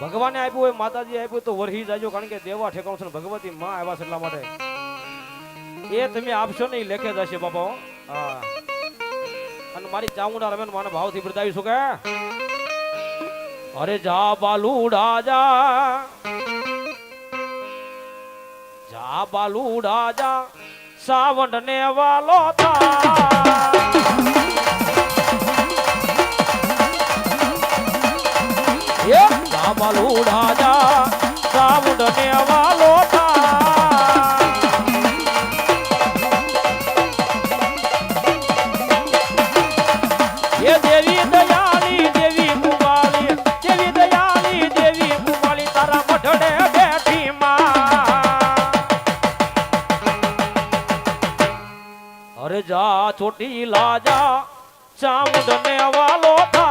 ભગવાને આપ્યું હોય માતાજી આપ્યું તો વરહી જાજો, કારણ કે દેવા ઠેકાણું છે ભગવતી માં આવ્યા છે એટલા માટે. એ તમે આપશો ને એ લેખે જશે બાપા, હા. અને મારી ચામુંડા રમે માને ભાવથી બતાવીશું કે? અરે જા બાલુડા જા જા બાલુડા જા સાવંડ ને વાલો થા. અરે જા છોટી લાજા ચામુંડ ને વાલો થા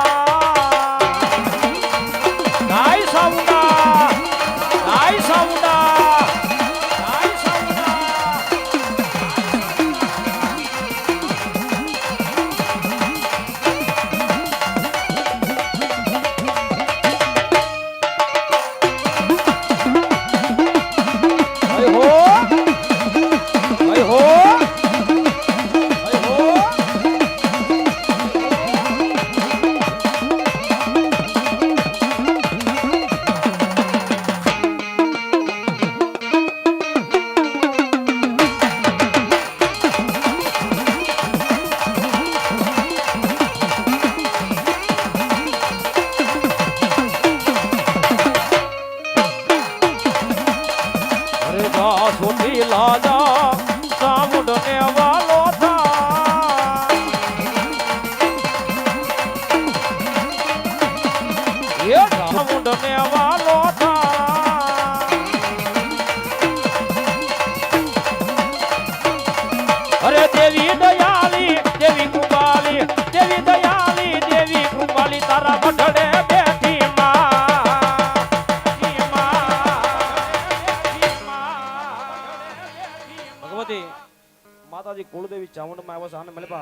માતાજી કુળદેવી ચામુંડમાં આવ્યા છે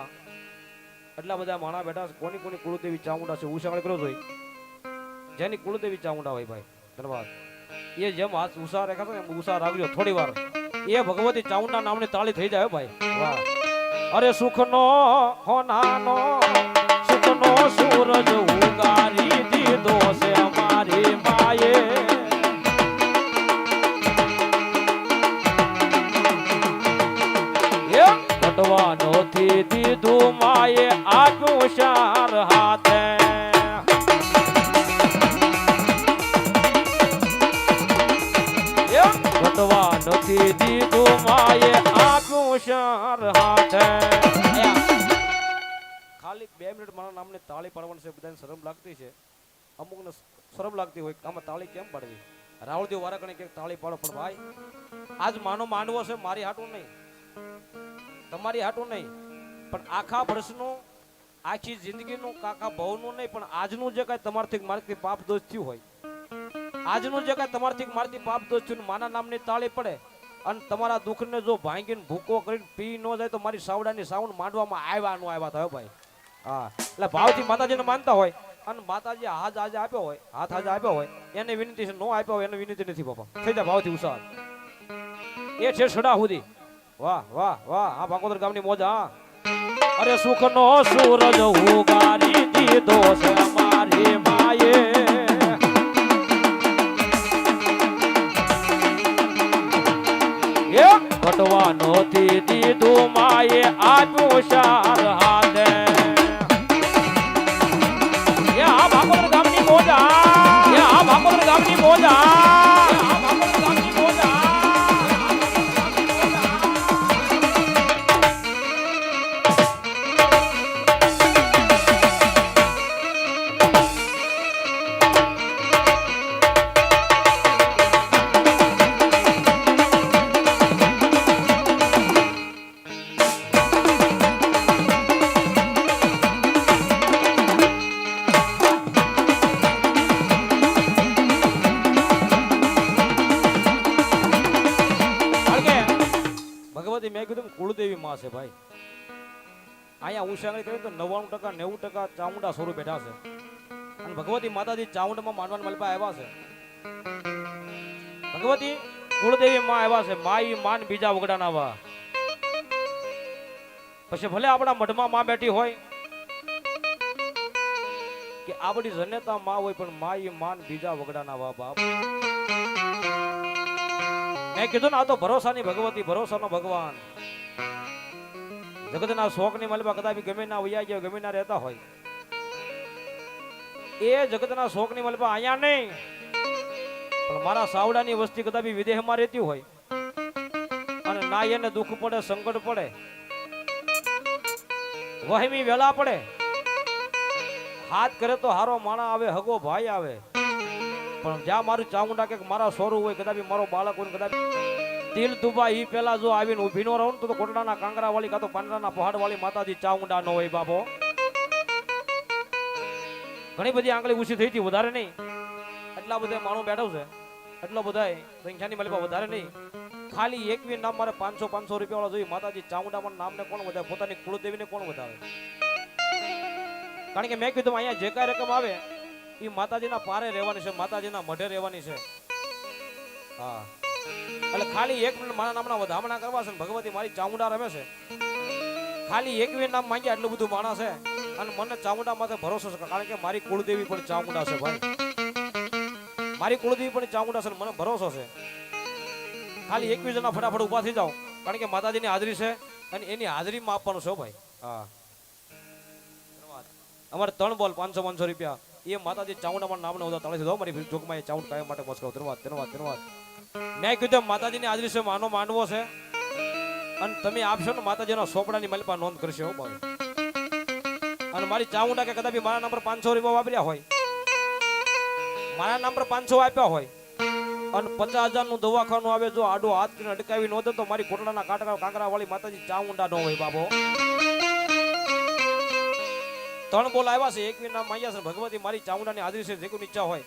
એટલા બધા માણા બેઠા કોની કોની કુળદેવી ચામુંડા છે ઉષાગળ કરો જોઈ જેની કુળદેવી ચામુંડા હોય ભાઈ ધન્યવાદ એ જેમ હાથ ઉષા રેખા એમ ઉષા રાખજો થોડી વાર. એ ભગવતી ચામુંડા નામની તાળી થઈ જાય હો ભાઈ. વાહ. અરે સુખનો હોનાનો, સુખનો સૂરજ ઉગારી દીધો છે અમારી માએ. એ દીધું માએ આપ્યું શાર હાથે બે મિનિટ મારા નામને તાળી પાડવાની છે, બધાને શરમ લાગતી છે. અમુકને શરમ લાગતી હોય આમાં તાળી કેમ પાડવી? રાહુલદેવ વારા કણે તાળી પાડો, પણ ભાઈ, આજ માનો માંડવો છે, મારી હાટું નહીં. તમારી હાટું નહીં. પણ આખા વર્ષનું, આખી જિંદગીનું કાકા ભવનું નહીં, પણ આજનું જે કાંઈ તમારથી મારથી પાપ દોષ થયું હોય. આજનું જે કાંઈ તમારથી મારથી પાપ દોષ થયું માના નામની તાળી પડે. અને તમારા દુઃખને જો ભાંગીને ભૂકો કરીને પી ન જાય તો મારી સાવડાની સાઉન્ડ માંડવામાં આવ્યા નો આવ્યા થયો ભાઈ. એટલે ભાવથી માતાજીને માનતા હોય અને માતાજી હાથ આજે આપ્યો હોય, હાથ આજે આપ્યો હોય, એને વિનંતી છે, નો આપ્યો હોય એને વિનંતી નથી બાપા. થઈ જાય ભાવથી ઉસાર એ છે સડા સુધી. વાહ વાહ વાહ, આ ભાગોદર ગામની મોજ, હા. અરે સુખનો સૂરજ ઉગારી દીધો છે મારી માયે ઘટવાનો દીધું, માએ આપ્યું શાર હાથે છે ભાઈ. અહીંયા ઉષાંગણી કરીએ તો નવ્વાણું ટકા, નેવું ટકા ચામુંડા સ્વરૂપ બેઠા છે. અને ભગવતી માતાજી ચામુંડામાં માનવાન મલપા આવ્યા છે. ભગવતી કુળદેવી માં આવ્યા છે. માઈ માન બીજા વગડાના પછી ભલે આપણા મઢમાં માં બેઠી હોય કે આપણી જનેતા માં હોય પણ માઈ માન બીજા વગડાના વા બાપ. મેં કીધું ને, આ તો ભરોસાની ભગવતી, ભરોસાનો ભગવાન. જગતના શોખની મલબા કદાચ ગમે ના વૈયા ગયા, ગમે ના રહેતા હોય. એ જગતના શોખની મલબા અહીંયા નહીં. પણ મારા સાવડાની વસ્તી કદાચ વિદેહમાં રહેતી હોય. અને ના એને દુઃખ પડે, સંકટ પડે. વહેમી વેલા પડે. હાથ કરે તો હારો માણા આવે, હગો ભાઈ આવે. પણ જ્યાં મારું ચામુંડા કે મારા સોરું હોય, કદાચ મારો બાળક હોય કદાચ દિલ દુબા પેલા જો આવીને ઊભી નો રહો ને તો કોટડાના કાંગરા વાળી કાં તો પાંદડાના પહાડ વાળી માતાજી ચાઉંડા નો હોય બાપો. ઘણી બધી આંગળી ઊંચી થઈ હતી, વધારે નહીં. એટલા બધા માણો બેઠો છે. એટલો બધા સંખ્યાની મળી વધારે નહીં. ખાલી એકવી નામ મારે પાંચસો પાંચસો રૂપિયા વાળા જોઈએ. માતાજી ચામુંડા નામને કોણ વધારે? પોતાની કુળદેવીને કોણ વધારે? કારણ કે મેં કીધું અહીંયા જે કાંઈ રકમ આવે એ માતાજીના પારે રહેવાની છે, માતાજીના મઢે રહેવાની છે. હા. એટલે ખાલી એક મિનિટ મારા નામના વધામણા કરવા છે ભગવતી મારી ચામુંડા રમે છે. ખાલી એકવી નામ માંગ્યા એટલું બધું માણસ છે. અને મને ચામુંડા માથે ભરોસો છે, કારણ કે મારી કુળદેવી પણ ચામુંડા છે ભાઈ. મારી કુળદેવી પણ ચામુંડા છે મને ભરોસો છે. ખાલી એકવીસ જણા ફટાફટ ઊભા થઈ જાઓ, કારણ કે માતાજીની હાજરી છે અને એની હાજરીમાં આપવાનું છે ભાઈ. હા. અમારે ત્રણ બોલ, પાંચસો પાંચસો રૂપિયા. એ માતાજી ચામુંડામાં નામને બધા તળે દો, મારી જોગમાં એ ચાઉંડ કાયમ માટે મસ્કો ધન્યવાદ ધન્યવાદ ધન્યવાદ. મેં કીધું માતાજીની હાજરી છે માનો માનવો છે. અને તમે આપશો ને માતાજીના સોપડાની મલપા નોંધ કરશે, હો અને મારી ચાઉંડા કે કદાચ મારા નંબર પાંચસો રૂપિયા વાપર્યા હોય. મારા નંબર પાંચસો આપ્યા હોય. અને પચાસ હજારનું દવાખાનું આવે, જો આડો હાથ કરીને અટકાવી નો તો મારી કોટડાના કાંકરા કાંકરા વાળી માતાજી ચાઉંડા નો હોય બાબો ત્રણ બોલ આવ્યા છે, એક નામ માંગ્યા છે ભગવતી મારી ચામુંડાની હાજરી છે જે ઈચ્છા હોય.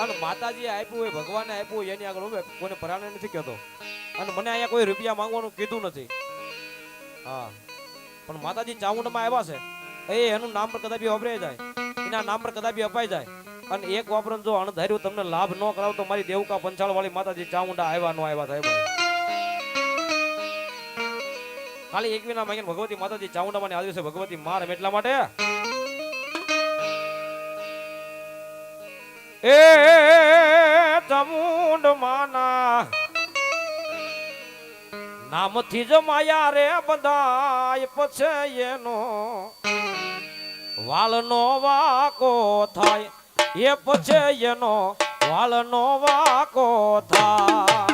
અને માતાજી આપ્યું હોય, ભગવાને આપ્યું હોય, એની આગળ કોઈને પરાણે નથી કહેતો. અને મને અહીંયા કોઈ રૂપિયા માંગવાનું કીધું નથી. હા. પણ માતાજી ચામુંડામાં આવ્યા છે. એ એનું નામ પર કદાપી વપરાય જાય. એના નામ પર કદાપી અપાઈ જાય. અને એક વાપરણ જો અણધાર્યું તમને લાભ ન કરાવ તો મારી દેવકા પંચાળ વાળી માતાજી ચામુંડા આવ્યા, નો આવ્યા થાય ખાલી એક વિના માંગીને ભગવતી માતાજી ચામુંડામાં આવ્યું છે ભગવતી માર એટલા માટે? એ ચામુંડ માના. નામથી જ માયા રે બધાય પછી એનો વાલનો વાકો થાય. એ પછી એનો વાલનો વાકો થાય.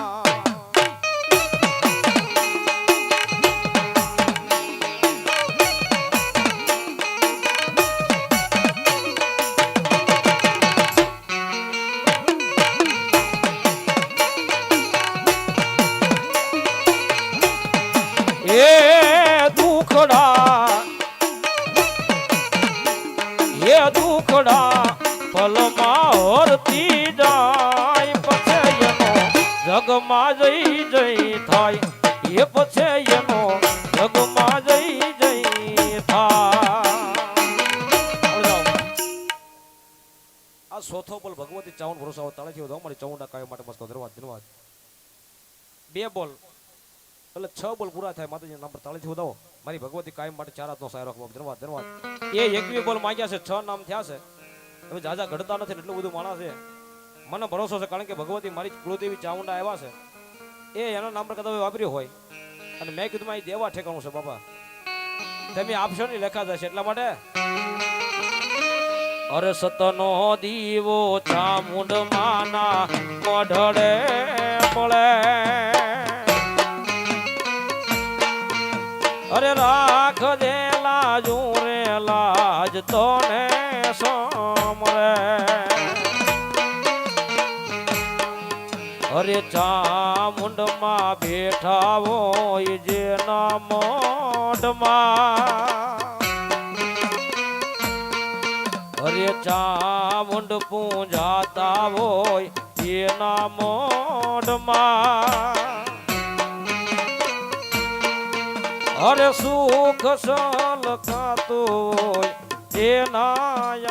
એ દુખડા હે દુખડા, પલમાં હરતી જાય, પછી એનો જગમાં જઈ જઈ થાય, એ પછી એનો જગમાં જઈ જઈ થાય. આ સોથો બોલ ભગવતી ચાવન ભરોસા તાળેથી વધુ, અમારી ચૌંડા કાય માટે મસ્ત ધન્યવાદ ધન્યવાદ. બે બોલ. એટલે છ બોલ પૂરા થાય. માતાજી નંબર તાળીથી વધાવો. મારી ભગવતી કાયમ માટે ચાર હાથનો સાયરો રાખવો ધન્યવાદ ધન્યવાદ. એ એકવી બોલ માંગ્યા છે, છ નામ થયા છે. હવે જાજા ઘડતા નથી એટલું બધું માણસ છે. મને ભરોસો છે કારણ કે ભગવતી મારી કુળદેવી ચામુંડા આવ્યા છે. એ એના નામ કદાચ વાપર્યું હોય. અને મેં કીધું અહીં દેવા ઠેકાણું છે, બાપા. તમે આપશો ને લેખા જશે. એટલા માટે? અરે સતનો દીવો ચામુંડ માના મઢડે મળે અરે રાખ દે લાજુ રે, લાજ તો ને સમરે અરે ચામુંડમાં બેઠા હોય જેના મોઢમાં. અરે ચામુંડ પૂજાતા હોય એના મોઢમાં. અરે સુખ સલકાતું હોય એના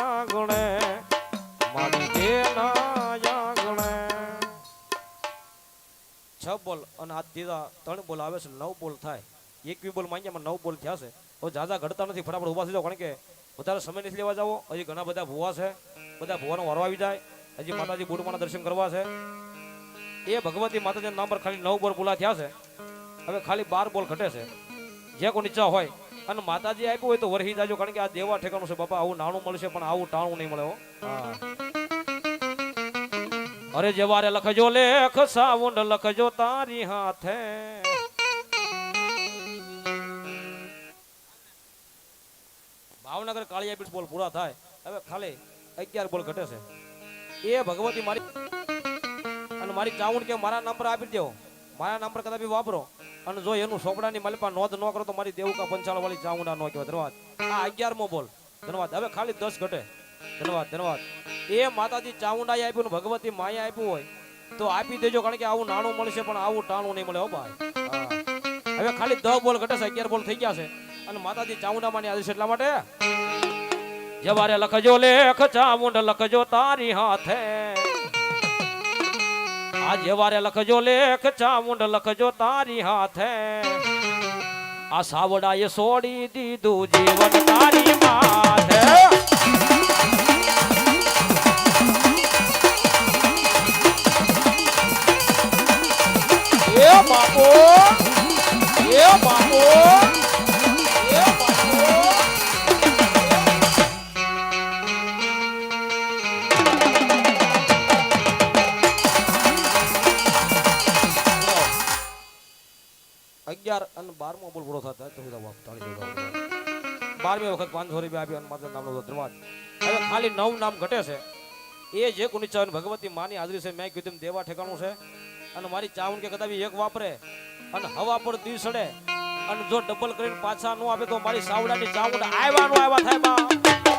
છ બોલ અને આ દીધા ત્રણ બોલ આવે છે, નવ બોલ થાય. એક બી બોલ માંગ્યા નવ બોલ થયા છે. તો જાજા ઘડતા નથી, ફટાફટ ઊભા થઈ જાઓ કારણ કે વધારે સમય નથી લેવા જાવો. હજી ઘણા બધા ભૂવા છે, બધા ભૂવાનો વારો આવી જાય. હજી માતાજી બુડમાના દર્શન કરવા છે. એ ભગવતી માતાજીના નામ પર ખાલી નવ બોલ પૂરા થયા છે. હવે ખાલી બાર બોલ ઘટે છે. જે કોઈ ઈચ્છા હોય. અને માતાજી આપ્યું હોય તો વરહી જાજો, કારણ કે આ દેવા ઠેકાણું છે બાપા, આવું નાણું મળશે, પણ આવું ટાણું નહીં મળે હો. અરે જવારે લખજો લેખ સાઉન્ડ લખજો તારી હાથે. ભાવનગર કાળિયા બોલ પૂરા થાય. હવે ખાલી અગિયાર બોલ ઘટે છે. એ ભગવતી મારી અને મારી ચાઉંડ કે મારા નંબર આપી દેવો મારા નંબર કદાચ વાપરો. અને જો એનું સોપડાની મલપા નોંધ ન કરો તો મારી દેવુકા પંચાળ વાળી ચાઉંડા નો કહેવાય. ધન્યવાદ. આ અગિયારમો બોલ. ધન્યવાદ. હવે ખાલી દસ ઘટે. ધન્યવાદ ધન્યવાદ. એ માતાજી ચામુંડાએ આપ્યું ભગવતી માએ આપ્યું હોય તો આપી દેજો કારણ કે આવું નાણું મળશે પણ આવું ટાણું નહીં મળે હો ભાઈ. હવે ખાલી દસ બોલ ઘટે છે. અગિયાર બોલ થઈ ગયા છે. અને માતાજી ચામુંડામાંની આદેશ એટલા માટે? જવારે લખજો લેખ, ચામુંડ લખજો તારી હાથે. આ વારે લખજો લેખ, ચામુંડ લખજો તારી હાથે. આ સાવડાએ છોડી દીધું જીવન તારી માથે. બાપો, એ બાપો. બારમો બોલ થતા તો બધા. બારમી વખત પાંચસો રૂપિયા આપ્યો અને માતા નામનો ધન્યવાદ હવે ખાલી નવ નામ ઘટે છે. એ જે કુનિચાવન ભગવતી માની હાજરી છે. મેં કીધું દેવા ઠેકાણું છે. અને મારી ચાવણ કે કદાચ એક વાપરે અને હવા પર દી અને જો ડબલ કરીને પાછા નો આપે તો મારી સાવડાની ચાવડ આવ્યા નો આવ્યા થાય બા.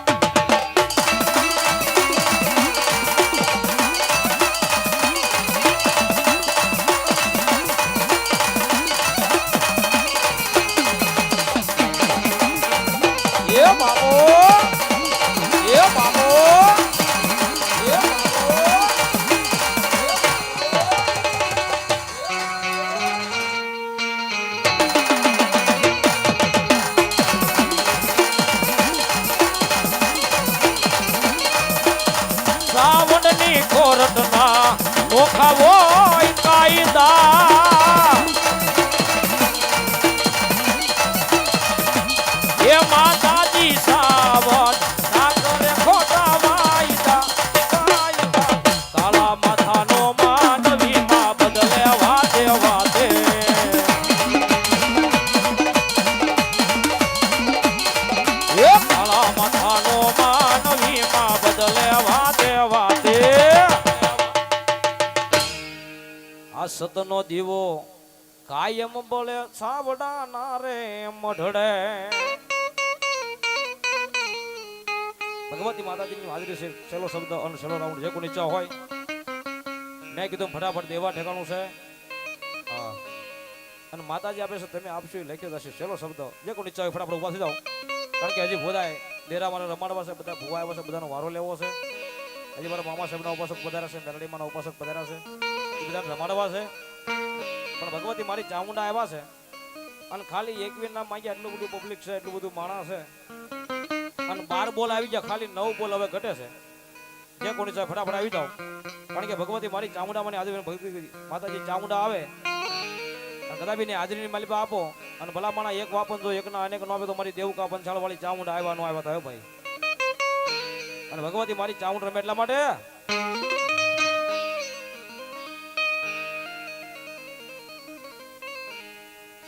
સતનો દીવો કાયમ બોલે સાવડા ના રે મઢડે. ભગવતી માતાજીની હાજરી છે. છેલ્લો શબ્દ અને છેલ્લો રાઉન્ડ જે કોઈ ઈચ્છા હોય. મેં કીધું ફટાફટ દેવા ઠેકાણું છે. અને માતાજી આપે છે, તમે આપશો એ લખ્યો હશે. છેલ્લો શબ્દ. જે કોઈ ઈચ્છા હોય ફટાફટ ઊભા થઈ જાઓ. કારણ કે હજી ભોદાય ડેરામાં રમાડવા છે, બધા ભૂવા આવ્યા છે બધાનો વારો લેવો છે. હજી મારા મામા સાહેબના ઉપાસક પધાર્યા છે, મેરડીમાંના ઉપાસક પધાર્યા છે. એ બધાને રમાડવા છે. પણ ભગવતી મારી ચામુંડા આવ્યા છે. અને ખાલી એકવીર નામ માંગ્યા, એટલું બધું પબ્લિક છે, એટલું બધું માણસ છે. બાર બોલ આવી જાય ખાલી નવ બોલ હવે ઘટે છે. જે કોની સાહેબ ફટાફટ આવી જાઓ. કારણ કે ભગવતી મારી ચામુંડા મને આજે માતાજી ચામુંડા આવે. કદાપી હાજરીની માલિપા આપો. અને ભલા એક વાપન જો, એકના અનેક નો આવે તો મારી દેવકા પંચાળ વાળી ચામુંડા આવ્યા આવ્યા થયો ભાઈ. અને ભગવતી મારી ચામુંડ રમે એટલા માટે?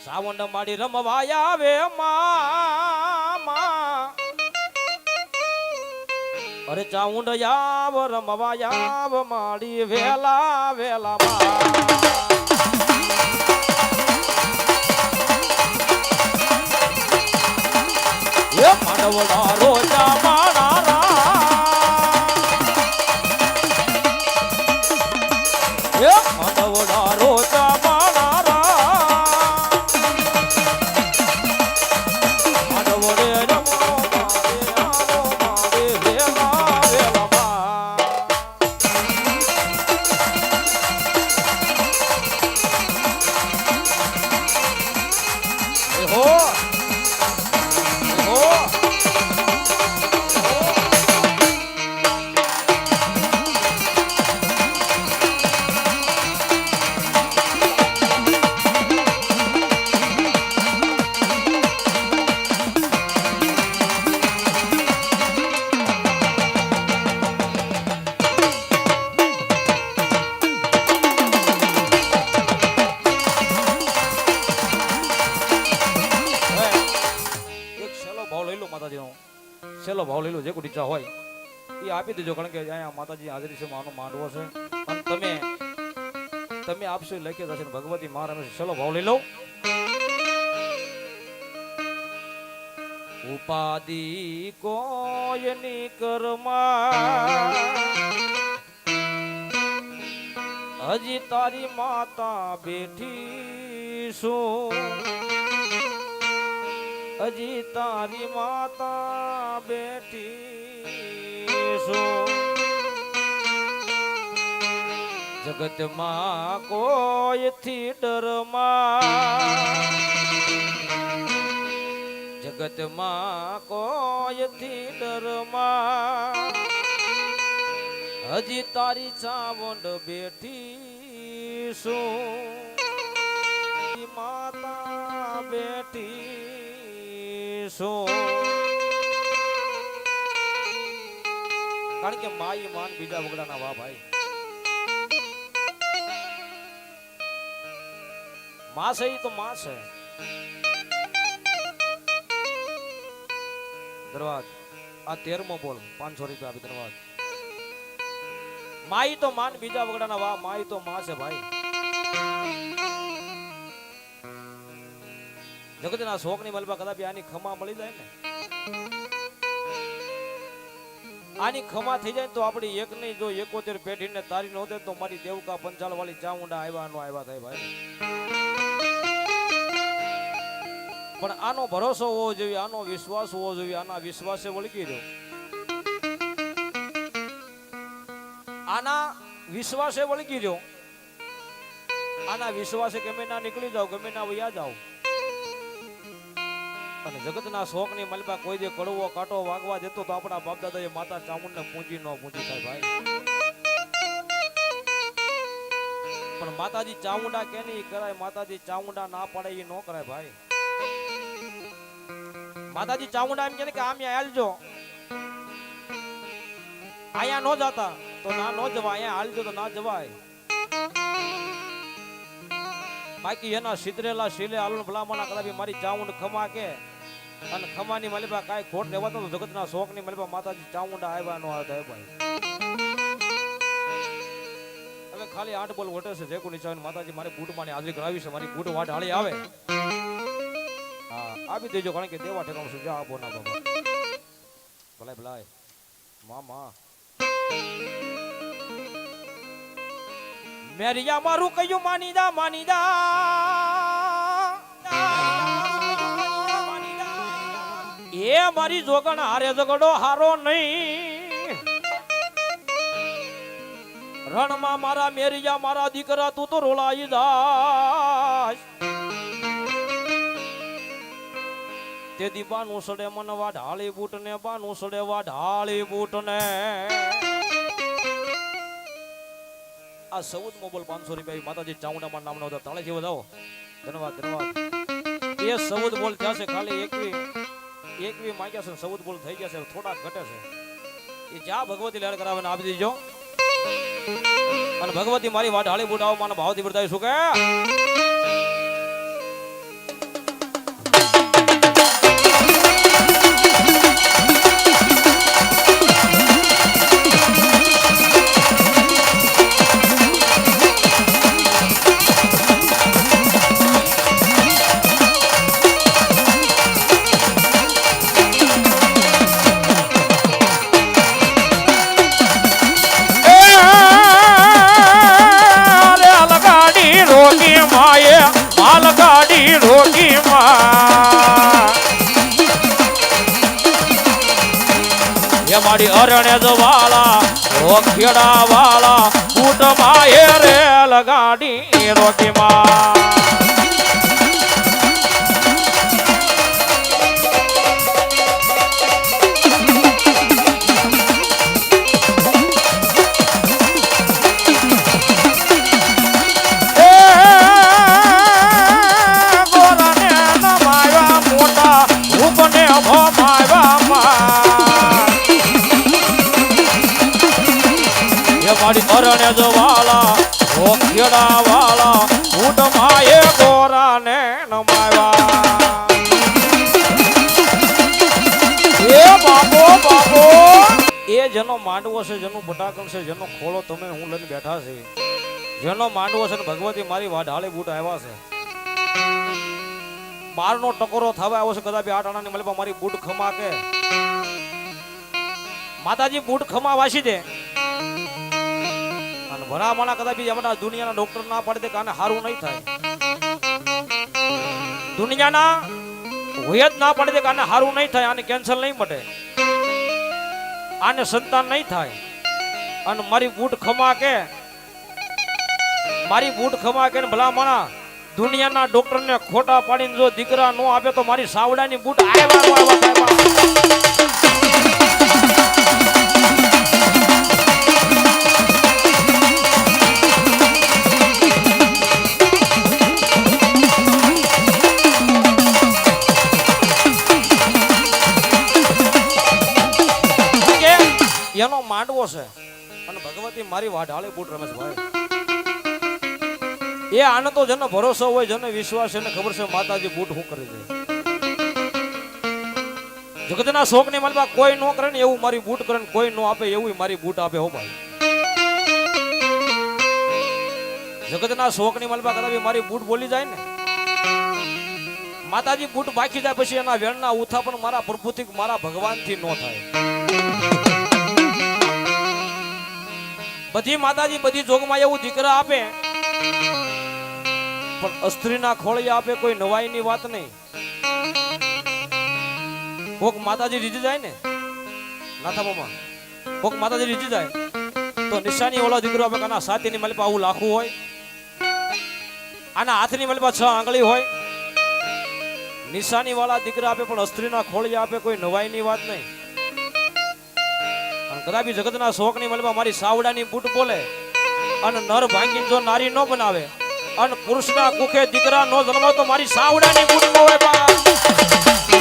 સાવંડ માડી રમવાય આવે મામા અરે ચાઉંડ યાવ રમવા યાવ માડી વેલા વેલા એ પડવડા રોજા છેલ્લો ભાવ લેલો જે કોઈ હોય, એ આપી દેજો. કારણ કે અહીંયા માતાજી હાજરી છે, માનો માંડવો છે. અને તમે તમે આપશો લખી જશે ભગવતી મહારાજ છેલ્લો ભાવ લઈ લો. ઉપાધિ કોયની કરમા. હજી તારી માતા બેઠી શું હજી તારી માતા બેઠી શું જગતમાં કોઈથી ડરમાં? જગતમાં કોઈથી ડરમાં? હજી તારી ચાવંડ બેઠી શું માતા બેઠી શું કારણ કે માઈ માન બીજા વગડાના વા ભાઈ. માં છે તો માં છે દરવાજ, આ તેરમો બોલ, પાંચસો રૂપિયા આપી દરવાજ. માઈ તો માન બીજા વગડાના વા માઈ તો માં છે ભાઈ. જગતના શોખની મલબા કદાચ આની ખમા મળી જાય ને? આની ખમા થઈ જાય તો આપણી એક નહીં જો એકોતેર પેઢીને તારી નો દે તો મારી દેવકા પંચાલ વાળી ચામુંડા આવ્યા નો આવ્યા થાય ભાઈ. પણ આનો ભરોસો હોવો જોઈએ, આનો વિશ્વાસ હોવો જોઈએ, આના વિશ્વાસે વળગી રહ્યો. આના વિશ્વાસે વળગી રહ્યો. આના વિશ્વાસે ગમે ના નીકળી જાઓ, ગમે ના વયા જાઓ. અને જગતના શોખની મલબા કોઈ દે કડવો કાંટો વાગવા દેતો તો આપણા બાપ દાદા એ માતા ચામુંડ ને પૂંજી ન પૂંજી થાય ભાઈ. પણ માતાજી ચામુંડા કે નહીં કરાય? માતાજી ચામુંડા ના પાડે એ ન કરાય ભાઈ. માતાજી ચામુંડા એમ કે ને કે આમ હાલજો અહીંયા ન જાતા તો ના નો જવાય અહીંયા હાલજો તો ના જવાય. બાકી એના સિદ્રેલા શીલે આલુન ભલામણા કરાવી મારી ચામુંડ ખમા કે અને ખમાની મલબા કાંઈ ખોટ લેવા તો જગતના શોખની મલબા માતાજી ચામુંડા આવ્યા નો આવ્યા ભાઈ. હવે ખાલી આઠ બોલ વટે છે જે કોઈ નીચે માતાજી મારી બૂટ માની હાજરી કરાવી છે, મારી બૂટ વાટ હાળી આવે. હા, આપી દેજો, કારણ કે દેવા ઠેકાણું સુજા આપો ના બાબા. ભલાય ભલાય. મામા. મેરિયા મારું કયું માની જા એ મારી જોગણ હારે ઝઘડો હારો નહીં. રણમાં મારા મેરિયા, મારા દીકરા, તું તો રોલાઈ જાય તે દી બાનું સડે મન વાઢાળી બૂટ ને બાનું સડે વાઢાળી બૂટ ને આ સૌદ મોબાઈલ પાંચસો રૂપિયા માતાજી ચામુંડામાં નામનો તાળે જેવો જાઓ ધન્યવાદ ધન્યવાદ. એ સૌદ બોલ થયા છે ખાલી એકવી એકવી માંગ્યા છે સૌદ બોલ થઈ ગયા છે થોડાક ઘટે છે. એ જ્યાં ભગવતી લહેર કરાવે આપી દીજો. અને ભગવતી મારી વાત હાળી બુટ આવો, મારા ભાવથી બતાવી શું કે? મારી અરણ્ય જવાળા ઓ ખેડા વાળા કૂટ એ રેલ ગાડી રોકી માં મારી અરણ્ય ઓ ખેડા વાળા ઊંટ માએ ગોરાને નમાવા એ બાપો જેનો માંડવો છે, જેનું બટાકણ છે, જેનો ખોળો તમે હું લઈને બેઠા છે, જેનો માંડવો છે ને ભગવતી મારી વાઢાળે બૂટ આવ્યા છે. બારનો ટકોરો થવા આવ્યો છે, કદાચ આઠ આણાની મળે મારી બૂટ ખમા કે માતાજી, બૂટ ખમા વાસી દે. અને ભરામણા કદાચ અમારા દુનિયાના ડોક્ટર ના પડે દે કે સારું નહીં થાય. દુનિયાના હોય જ ના પડે દે કે સારું નહીં થાય આને કેન્સર નહીં મટે. આને સંતાન નહીં થાય. અને મારી બૂટ ખમા કે, મારી બૂટ ખમા કે ભલામણા દુનિયાના ડોક્ટરને ખોટા પાડીને જો દીકરા નો આપે તો મારી સાવડાની બૂટ આવ્યા માંડવો છે. અને ભગવતી મારી વાઢાળી બૂટ રમેશભાઈ એ આને તો જેને ભરોસો હોય, જેને વિશ્વાસ એને ખબર છે માતાજી બૂટ હું કરી દે. જગતના શોખની માલમાં કોઈ નો કરે ને એવું મારી બૂટ કરે ને કોઈ નો આપે એવું મારી બૂટ આપે હો ભાઈ. જગતના શોખની માલમાં કદાચ મારી બૂટ બોલી જાય ને. માતાજી બૂટ બાકી જાય પછી એના વેણના ઉથા પણ મારા પ્રભુથી મારા ભગવાનથી નો થાય. બધી માતાજી બધી જોગમાં એવું દીકરા આપે. પણ અસ્ત્રીના ખોળિયા આપે કોઈ નવાઈની વાત નહીં. કોક માતાજી રીજી જાય ને? નાથા મામા, કોક માતાજી રીજી જાય, તો નિશાની ઓલા દીકરો આપે કાના સાતીની મલપા આવું લાખું હોય, આના હાથની મલપા છ આંગળી હોય. નિશાની વાળા દીકરા આપે પણ અસ્ત્રીના ખોળિયા આપે કોઈ નવાઈની વાત નહીં. કદાપી જગતના શોખની મલમાં મારી સાવડાની બૂટ બોલે અને નર ભાંગીને જો નારી ન બનાવે અને પુરુષના કુખે દીકરા નો જન્મ તો મારી સાવડાની બૂટ ન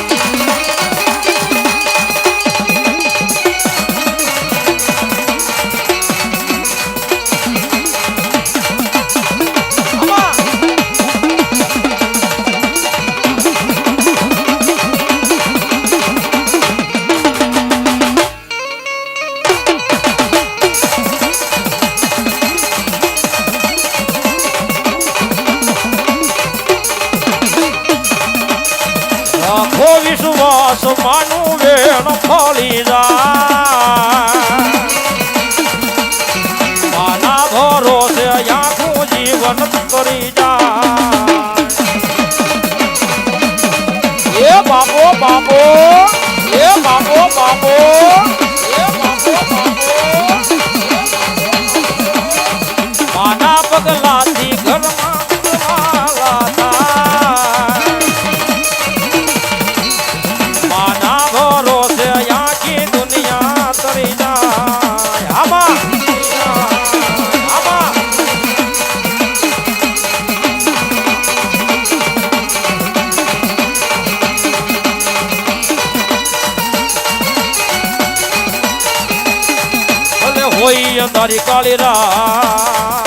તારી કાળી રા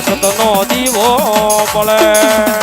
સતનો દીવો પડે